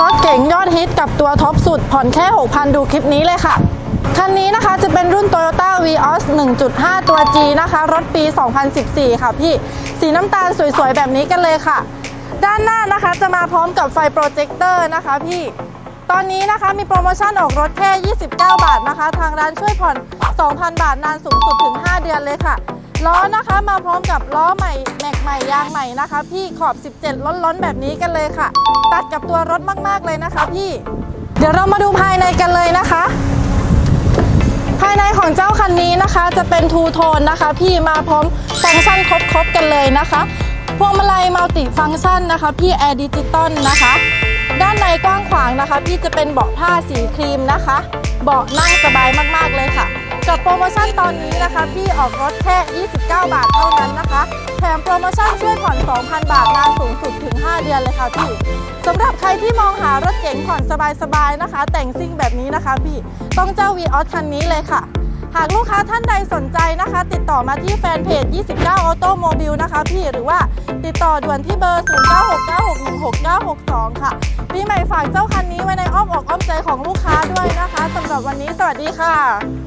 รถเก๋งยอดฮิตกับตัวท็อปสุด ผ่อนแค่ 6,000 ดูคลิปนี้เลยค่ะ คันนี้นะคะจะเป็นรุ่น Toyota Vios 1.5 ตัว G นะคะ รถปี 2014 ค่ะพี่ สีน้ำตาลสวยๆ แบบนี้กันเลยค่ะ ด้านหน้านะคะจะมาพร้อมกับไฟโปรเจคเตอร์นะคะพี่ตอนนี้นะคะมีโปรโมชั่นออกรถแค่ 29 บาทนะคะ ทางร้านช่วยผ่อน 2,000 บาทนานสูงสุดถึง 5 เดือนเลย ล้อนะคะมาพร้อมกับล้อใหม่แม็กใหม่ยางใหม่นะคะ พี่ขอบ 17 ล้นๆ แบบนี้กันเลยค่ะ ตัดกับตัวรถมากๆเลยนะคะพี่ เดี๋ยวเรามาดูภายในกันเลยนะคะ ภายในของเจ้าคันนี้นะคะ จะเป็นทูโทนนะคะ พี่มาพร้อมฟังก์ชันครบๆกันเลยนะคะพวงมาลัยมัลติฟังก์ชันนะคะ พี่แอร์ดิจิตอลนะคะ ด้านในกว้างขวางนะคะ พี่จะเป็นเบาะผ้าสีครีมนะคะ เบาะนั่งสบายมากๆเลยค่ะ กับโปรโมชั่นตอนนี้นะคะพี่ออกรถแค่ 29 บาทเท่านั้นนะคะ แถมโปรโมชั่นช่วยผ่อน 2,000 บาทนานสูงสุดถึง 5 เดือนเลยค่ะพี่สำหรับใครที่มองหารถเก๋งผ่อนสบายๆนะคะ แต่งซิ่งแบบนี้นะคะพี่ต้องเจ้า v ีออสคันนี้เลยค่ะ หากลูกค้าท่านใดสนใจนะคะ ติดต่อมาที่แฟนเพจ 29 Auto Mobile นะคะพี่หรือว่าติดต่อด่วนที่เบอร์ 0969616962 ค่ะปีใหม่ฝากเจ้าคันนี้ไว้ในอ้อมอกอ้อมใจของลูกค้าด้วยนะคะสำหรับวันนี้สวัสดีค่ะ